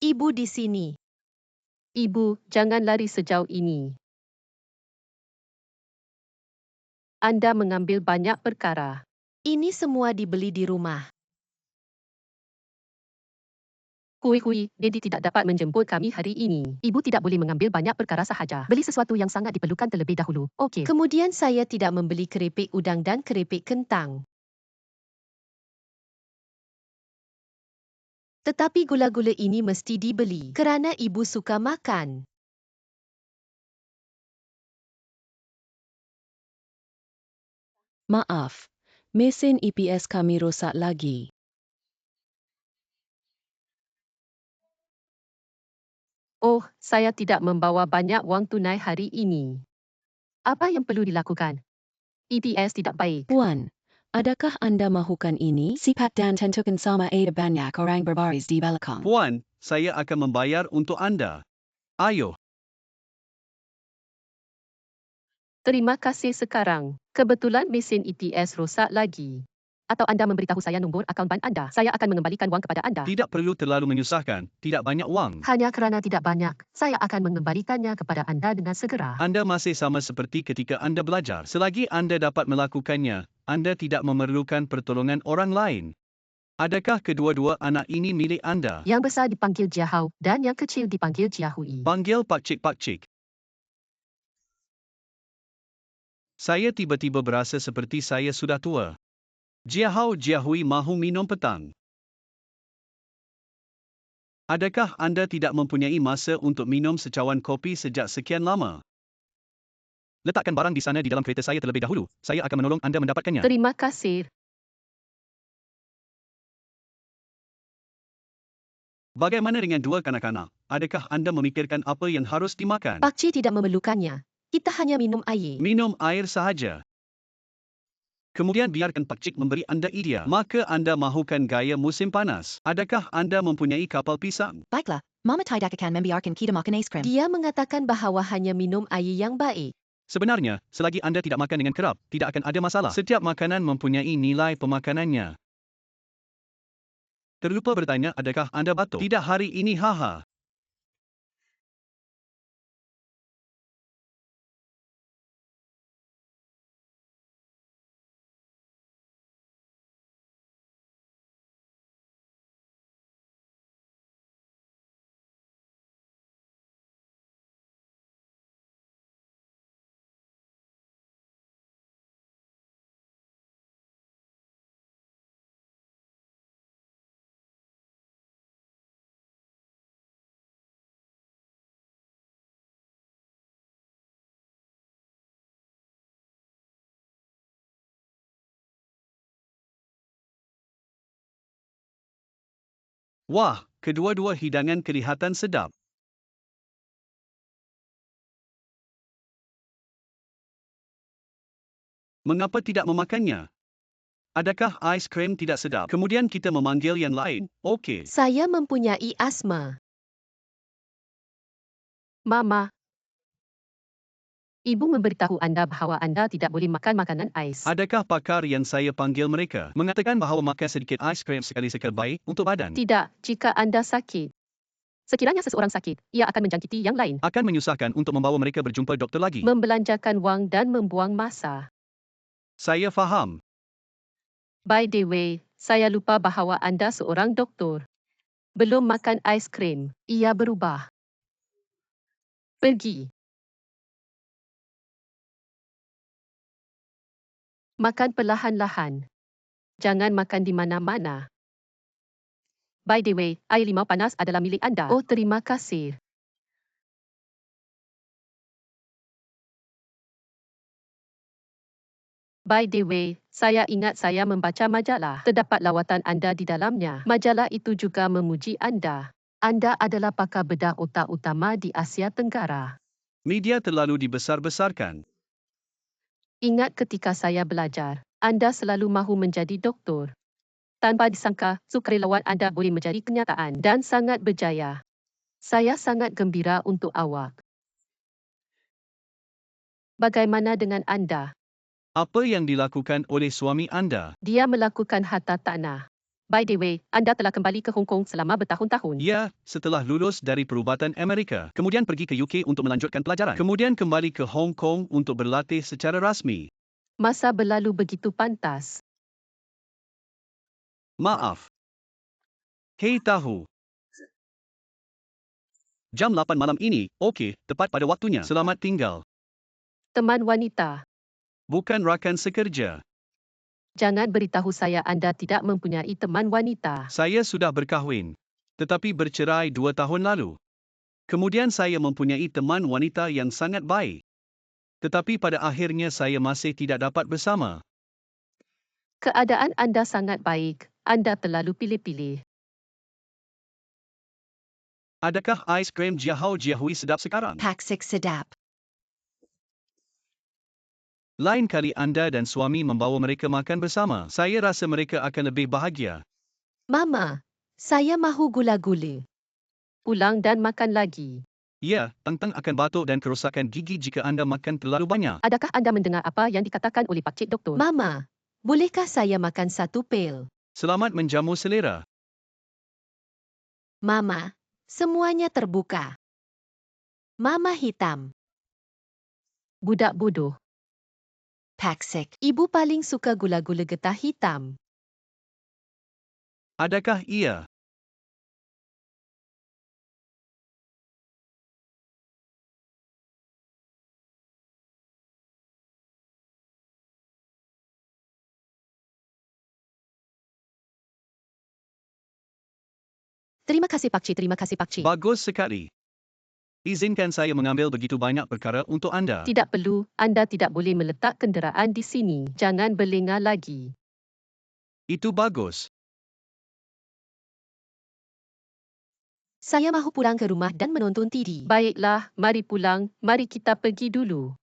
Ibu di sini. Ibu, jangan lari sejauh ini. Anda mengambil banyak perkara. Ini semua dibeli di rumah. Kui-kui, Dedi tidak dapat menjemput kami hari ini. Ibu tidak boleh mengambil banyak perkara sahaja. Beli sesuatu yang sangat diperlukan terlebih dahulu. Okey. Kemudian saya tidak membeli keripik udang dan keripik kentang. Tetapi gula-gula ini mesti dibeli kerana ibu suka makan. Maaf, mesin EPS kami rosak lagi. Oh, saya tidak membawa banyak wang tunai hari ini. Apa yang perlu dilakukan? EPS tidak baik. Puan, adakah anda mahukan ini? Sipat dan tentukan sama ada banyak orang berbaris di belakang. Puan, saya akan membayar untuk anda. Ayo, Terima kasih sekarang. Kebetulan mesin EPS rosak lagi. Atau anda memberitahu saya nombor akaun bank anda. Saya akan mengembalikan wang kepada anda. tidak perlu terlalu menyusahkan. Tidak banyak wang. Hanya kerana tidak banyak, saya akan mengembalikannya kepada anda dengan segera. Anda masih sama seperti ketika anda belajar. Selagi anda dapat melakukannya, anda tidak memerlukan pertolongan orang lain. Adakah kedua-dua anak ini milik anda? Yang besar dipanggil Jiahao dan yang kecil dipanggil Jiahui. Panggil pakcik-pakcik. Saya tiba-tiba berasa seperti saya sudah tua. Jiahao Jiahui mahu minum petang. Adakah anda tidak mempunyai masa untuk minum secawan kopi sejak sekian lama? Letakkan barang di sana di dalam kereta saya terlebih dahulu. Saya akan menolong anda mendapatkannya. Terima kasih. Bagaimana dengan dua kanak-kanak? Adakah anda memikirkan apa yang harus dimakan? Pakcik tidak memerlukannya. Kita hanya minum air. Minum air sahaja. Kemudian biarkan pakcik memberi anda idea. Maka anda mahukan gaya musim panas. Adakah anda mempunyai kapal pisang? Baiklah, Mama tidak akan membiarkan kita makan ais krim. Dia mengatakan bahawa hanya minum air yang baik. Sebenarnya, selagi anda tidak makan dengan kerap, tidak akan ada masalah. Setiap makanan mempunyai nilai pemakanannya. Terlupa bertanya, adakah anda batuk? Tidak hari ini, haha. Wah, kedua-dua hidangan kelihatan sedap. Mengapa tidak memakannya? Adakah ais krim tidak sedap? Kemudian kita memanggil yang lain. Okey. Saya mempunyai asma. Mama. Ibu memberitahu anda bahawa anda tidak boleh makan makanan ais. Adakah pakar yang saya panggil mereka mengatakan bahawa makan sedikit ais krim sekali-sekala baik untuk badan? Tidak, jika anda sakit. Sekiranya seseorang sakit, ia akan menjangkiti yang lain. Akan menyusahkan untuk membawa mereka berjumpa doktor lagi. Membelanjakan wang dan membuang masa. Saya faham. By the way, saya lupa bahawa anda seorang doktor. Belum makan ais krim, ia berubah. Pergi. Makan perlahan-lahan. Jangan makan di mana-mana. By the way, air limau panas adalah milik anda. Oh, terima kasih. By the way, saya ingat saya membaca majalah. Terdapat lawatan anda di dalamnya. Majalah itu juga memuji anda. Anda adalah pakar bedah otak utama di Asia Tenggara. Media terlalu dibesar-besarkan. Ingat ketika saya belajar, anda selalu mahu menjadi doktor. Tanpa disangka, sukarelawan anda boleh menjadi kenyataan dan sangat berjaya. Saya sangat gembira untuk awak. Bagaimana dengan anda? Apa yang dilakukan oleh suami anda? Dia melakukan harta tanah. By the way, anda telah kembali ke Hong Kong selama bertahun-tahun. Ya, setelah lulus dari perubatan Amerika. Kemudian pergi ke UK untuk melanjutkan pelajaran. Kemudian kembali ke Hong Kong untuk berlatih secara rasmi. Masa berlalu begitu pantas. Maaf. Hei tahu. Jam 8 malam ini, okey, tepat pada waktunya. Selamat tinggal. Teman wanita, Bukan rakan sekerja. Jangan beritahu saya anda tidak mempunyai teman wanita. Saya sudah berkahwin. Tetapi bercerai dua tahun lalu. Kemudian saya mempunyai teman wanita yang sangat baik. Tetapi pada akhirnya saya masih tidak dapat bersama. Keadaan anda sangat baik. Anda terlalu pilih-pilih. Adakah ais krim Jiahao Jiahui sedap sekarang? 6 Sedap. Lain kali anda dan suami membawa mereka makan bersama. Saya rasa mereka akan lebih bahagia. Mama, saya mahu gula-gula. Pulang dan makan lagi. Ya, Tang-Tang akan batuk dan kerosakan gigi jika anda makan terlalu banyak. Adakah anda mendengar apa yang dikatakan oleh Pak Cik Doktor? Mama, bolehkah saya makan satu pil? Selamat menjamu selera. Mama, semuanya terbuka. Mama hitam. Budak bodoh. 6. Ibu paling suka gula-gula getah hitam. Adakah ia? Terima kasih Pak Cik, terima kasih Pak Cik. Bagus sekali. Izinkan saya mengambil begitu banyak perkara untuk anda. Tidak perlu, anda tidak boleh meletak kenderaan di sini. Jangan berlengah lagi. Itu bagus. Saya mahu pulang ke rumah dan menonton TV. Baiklah, mari pulang. Mari kita pergi dulu.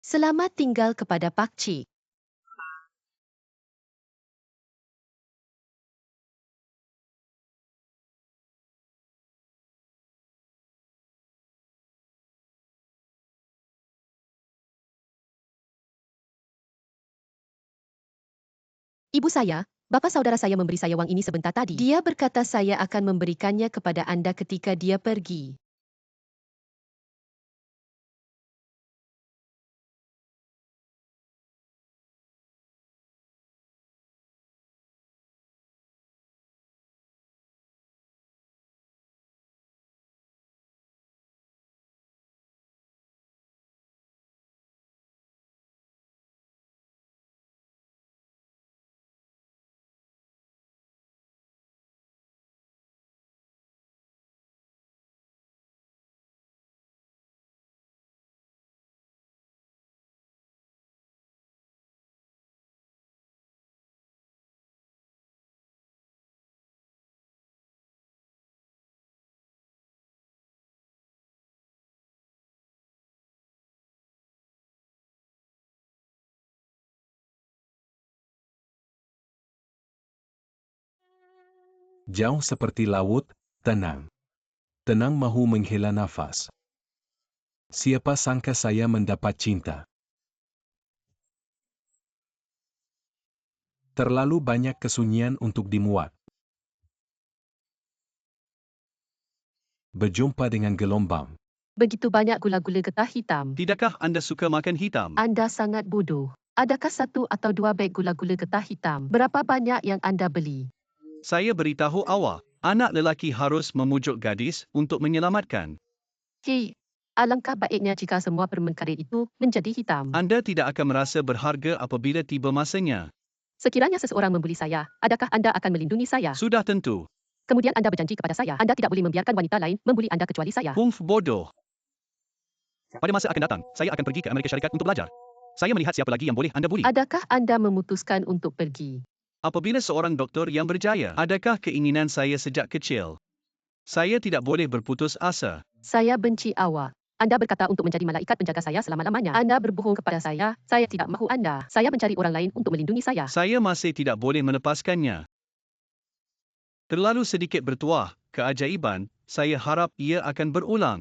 Selamat tinggal kepada Pak Cik. Ibu saya, bapa saudara saya memberi saya wang ini sebentar tadi. Dia berkata saya akan memberikannya kepada anda ketika dia pergi. Jauh seperti laut, tenang. Tenang mahu menghela nafas. Siapa sangka saya mendapat cinta. Terlalu banyak kesunyian untuk dimuat. Berjumpa dengan gelombang. Begitu banyak gula-gula getah hitam. Tidakkah anda suka makan hitam? Anda sangat bodoh. Adakah satu atau dua beg gula-gula getah hitam? Berapa banyak yang anda beli? Saya beritahu awak, anak lelaki harus memujuk gadis untuk menyelamatkan. Hei, alangkah baiknya jika semua permen karet itu menjadi hitam. Anda tidak akan merasa berharga apabila tiba masanya. Sekiranya seseorang membuli saya, adakah anda akan melindungi saya? Sudah tentu. Kemudian anda berjanji kepada saya, anda tidak boleh membiarkan wanita lain membuli anda kecuali saya. Humph bodoh. Pada masa akan datang, saya akan pergi ke Amerika Syarikat untuk belajar. Saya melihat siapa lagi yang boleh anda buli. Adakah anda memutuskan untuk pergi? Apabila seorang doktor yang berjaya, adakah keinginan saya sejak kecil? Saya tidak boleh berputus asa. Saya benci awak. Anda berkata untuk menjadi malaikat penjaga saya selama-lamanya. Anda berbohong kepada saya. Saya tidak mahu anda. Saya mencari orang lain untuk melindungi saya. Saya masih tidak boleh melepaskannya. Terlalu sedikit bertuah, keajaiban, saya harap ia akan berulang.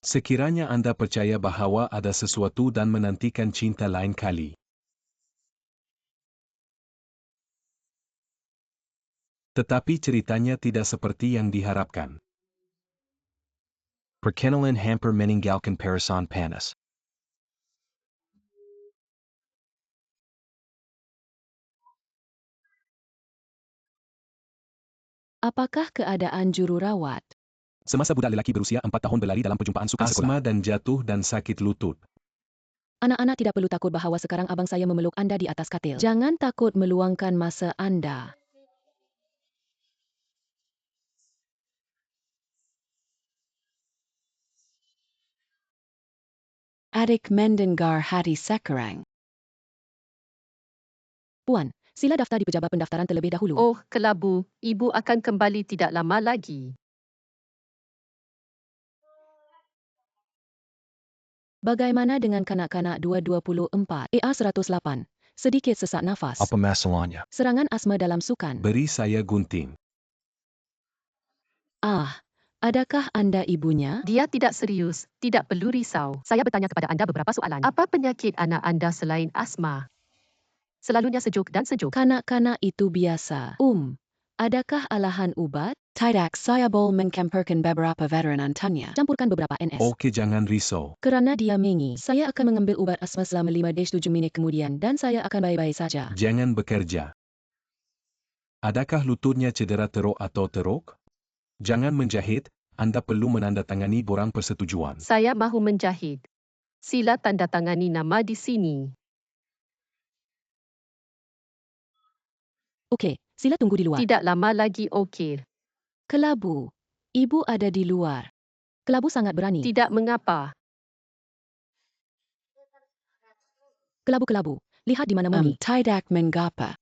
Sekiranya Anda percaya bahawa ada sesuatu dan menantikan cinta lain kali. Tetapi ceritanya tidak seperti yang diharapkan. Perkenalan hamper meninggalkan perasaan panas. Apakah keadaan jururawat? Semasa budak lelaki berusia 4 tahun berlari dalam perjumpaan sukan Asma sekolah. dan jatuh dan sakit lutut. Anak-anak tidak perlu takut bahawa sekarang abang saya memeluk anda di atas katil. Jangan takut meluangkan masa anda. Adik mendengar hati sekarang. Puan, sila daftar di pejabat pendaftaran terlebih dahulu. Oh, kelabu, ibu akan kembali tidak lama lagi. Bagaimana dengan kanak-kanak 224 ER108? Sedikit sesak nafas. Apa masalahnya? Serangan asma dalam sukan. Beri saya gunting. Ah, adakah anda ibunya? Dia tidak serius, tidak perlu risau. Saya bertanya kepada anda beberapa soalan. Apa penyakit anak anda selain asma? Selalunya sejuk dan sejuk. Kanak-kanak itu biasa. Um, adakah alahan ubat? Tidak, saya boleh mengkamperkan beberapa veteran tanya. Campurkan beberapa NS. Okey jangan risau. Kerana dia mengi, saya akan mengambil ubat asma selama 5-7 minit kemudian dan saya akan baik-baik saja. Jangan bekerja. Adakah lututnya cedera teruk atau teruk? Jangan menjahit, anda perlu menandatangani borang persetujuan. Saya mahu menjahit. Sila tanda tangani nama di sini. Okey, sila tunggu di luar. Tidak lama lagi okey. Kelabu, ibu ada di luar. Kelabu sangat berani. Tidak mengapa. Kelabu-kelabu, lihat di mana Mami. tidak mengapa.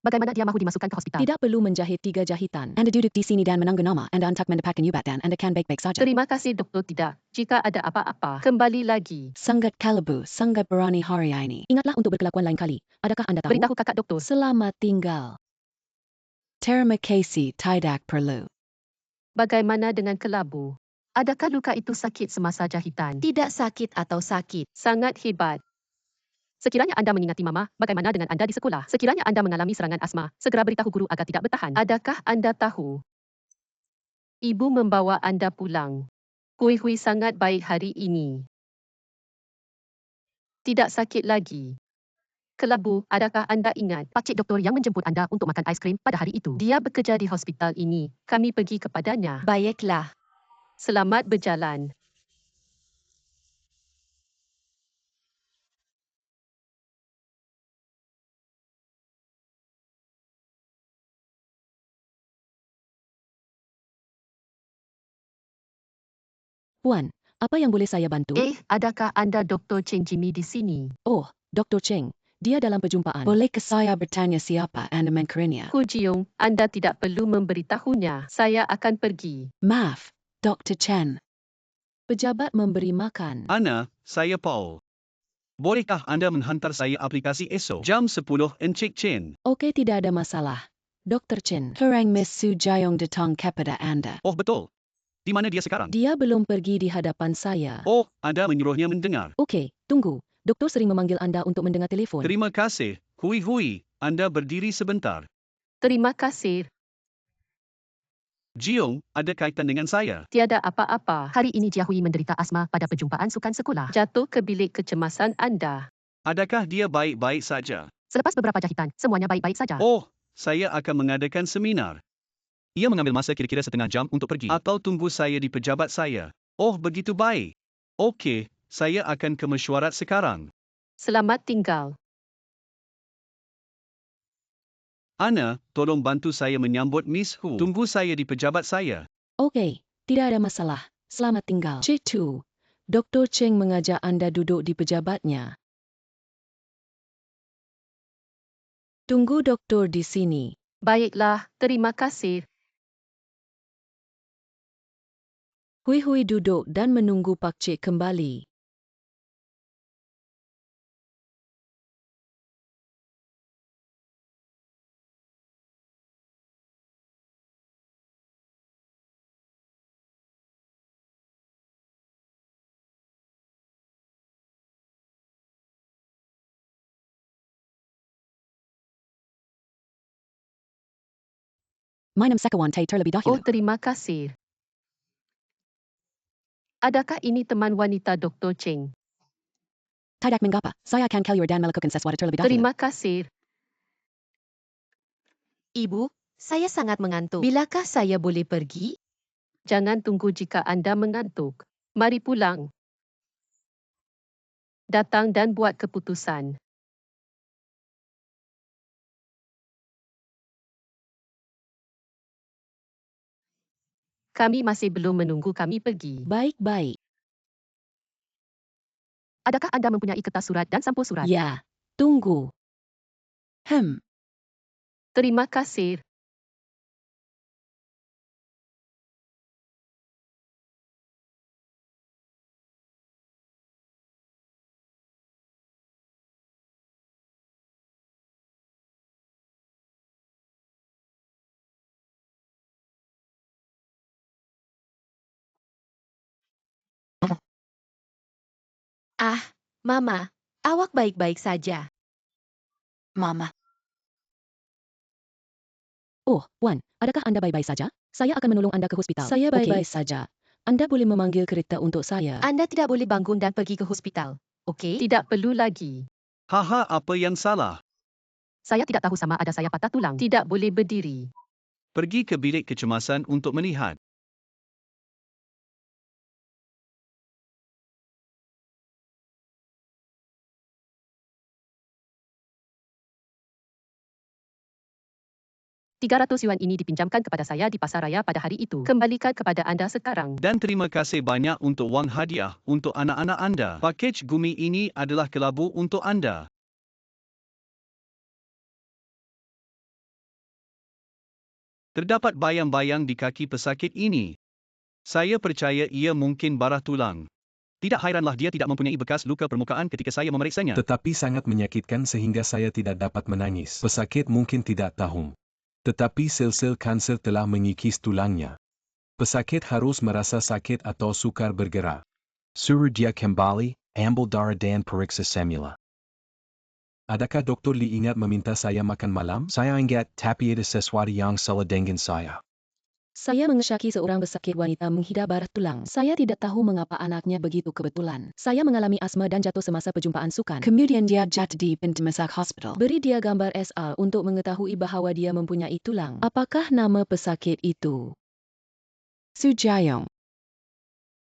Bagaimana dia mahu dimasukkan ke hospital? Tidak perlu menjahit tiga jahitan. Anda duduk di sini dan menanggung nama. Anda untuk mendapatkan ubat dan Anda kan baik-baik saja. Terima kasih doktor tidak. Jika ada apa-apa, kembali lagi. Sangat kelabu, sangat berani hari ini. Ingatlah untuk berkelakuan lain kali. Adakah anda tahu? Beritahu kakak doktor. Selamat tinggal. Terima kasih, tidak perlu. Bagaimana dengan kelabu? Adakah luka itu sakit semasa jahitan? Tidak sakit atau sakit. Sangat hebat. Sekiranya anda mengingati mama, bagaimana dengan anda di sekolah? Sekiranya anda mengalami serangan asma, segera beritahu guru agar tidak bertahan. Adakah anda tahu? Ibu membawa anda pulang. Hui-hui sangat baik hari ini. Tidak sakit lagi. Kelabu, adakah anda ingat? Pakcik doktor yang menjemput anda untuk makan aiskrim pada hari itu. Dia bekerja di hospital ini. Kami pergi kepadanya. Baiklah. Selamat berjalan. Puan, apa yang boleh saya bantu? Eh, adakah anda Dr. Cheng Jimmy di sini? Oh, Dr. Cheng. Dia dalam perjumpaan. Bolehkah saya bertanya siapa anda mengkerinya? Hu Jiung, anda tidak perlu memberitahunya. Saya akan pergi. Maaf, Dr. Chen. Pejabat memberi makan. Ana, saya Paul. Bolehkah anda menghantar saya aplikasi esok? Jam 10 Encik Chen. Okey, tidak ada masalah. Dr. Chen. Kerang Miss Su Jayong datang kepada anda. Oh betul. Di mana dia sekarang? Dia belum pergi di hadapan saya. Oh, anda menyuruhnya mendengar. Okey, tunggu. Doktor sering memanggil anda untuk mendengar telefon. Terima kasih. Hui hui, anda berdiri sebentar. Terima kasih. Jiung, ada kaitan dengan saya. Tiada apa-apa. Hari ini Jia Hui menderita asma pada perjumpaan sukan sekolah. Jatuh ke bilik kecemasan anda. Adakah dia baik-baik saja? Selepas beberapa jahitan, semuanya baik-baik saja. Oh, saya akan mengadakan seminar. Ia mengambil masa kira-kira setengah jam untuk pergi. Atau tunggu saya di pejabat saya. Oh, begitu baik. Okey, saya akan ke mesyuarat sekarang. Selamat tinggal. Ana, tolong bantu saya menyambut Miss Hu. Tunggu saya di pejabat saya. Okey, tidak ada masalah. Selamat tinggal. C2. Dr. Cheng mengajak anda duduk di pejabatnya. Tunggu doktor di sini. Baiklah, terima kasih. Hui Hui duduk dan menunggu Pak Cik kembali. Oh terima kasih. Adakah ini teman wanita Dr. Cheng? Tidak mengapa, saya akan keluar dan melakukan sesuatu terlebih dahulu. Terima kasih. Ibu, saya sangat mengantuk. Bilakah saya boleh pergi? Jangan tunggu jika anda mengantuk. Mari pulang. Datang dan buat keputusan. Kami masih belum menunggu kami pergi. Baik-baik. Adakah anda mempunyai kertas surat dan sampul surat? Ya, tunggu. Hmm, Terima kasih. Ah, Mama, awak baik-baik saja. Mama. Oh, Wan, adakah Anda baik-baik saja? Saya akan menolong Anda ke hospital. Saya baik-baik saja. Anda boleh memanggil kereta untuk saya. Anda tidak boleh bangun dan pergi ke hospital. Okey? Tidak perlu lagi. Haha apa yang salah? Saya tidak tahu sama ada saya patah tulang. Tidak boleh berdiri. Pergi ke bilik kecemasan untuk melihat. Tiga ratus yuan ini dipinjamkan kepada saya di pasar raya pada hari itu. Kembalikan kepada anda sekarang. Dan terima kasih banyak untuk wang hadiah untuk anak-anak anda. Pakej gumi ini adalah kelabu untuk anda. Terdapat bayang-bayang di kaki pesakit ini. Saya percaya ia mungkin barah tulang. Tidak hairanlah dia tidak mempunyai bekas luka permukaan ketika saya memeriksanya. Tetapi sangat menyakitkan sehingga saya tidak dapat menangis. Pesakit mungkin tidak tahu. Tetapi sel-sel kanser telah mengikis tulangnya. Pesakit harus merasa sakit atau sukar bergerak. Suruh dia kembali, ambil darah dan periksa semula. Adakah Dr. Lee ingat meminta saya makan malam? Saya ingat tapi ada sesuatu yang salah dengan saya. Saya mengesyaki seorang pesakit wanita menghidap barah tulang. Saya tidak tahu mengapa anaknya begitu kebetulan. Saya mengalami asma dan jatuh semasa perjumpaan sukan. Kemudian dia jatuh di pintu masak hospital. Beri dia gambar SA untuk mengetahui bahawa dia mempunyai tulang. Apakah nama pesakit itu? Su Jiayong.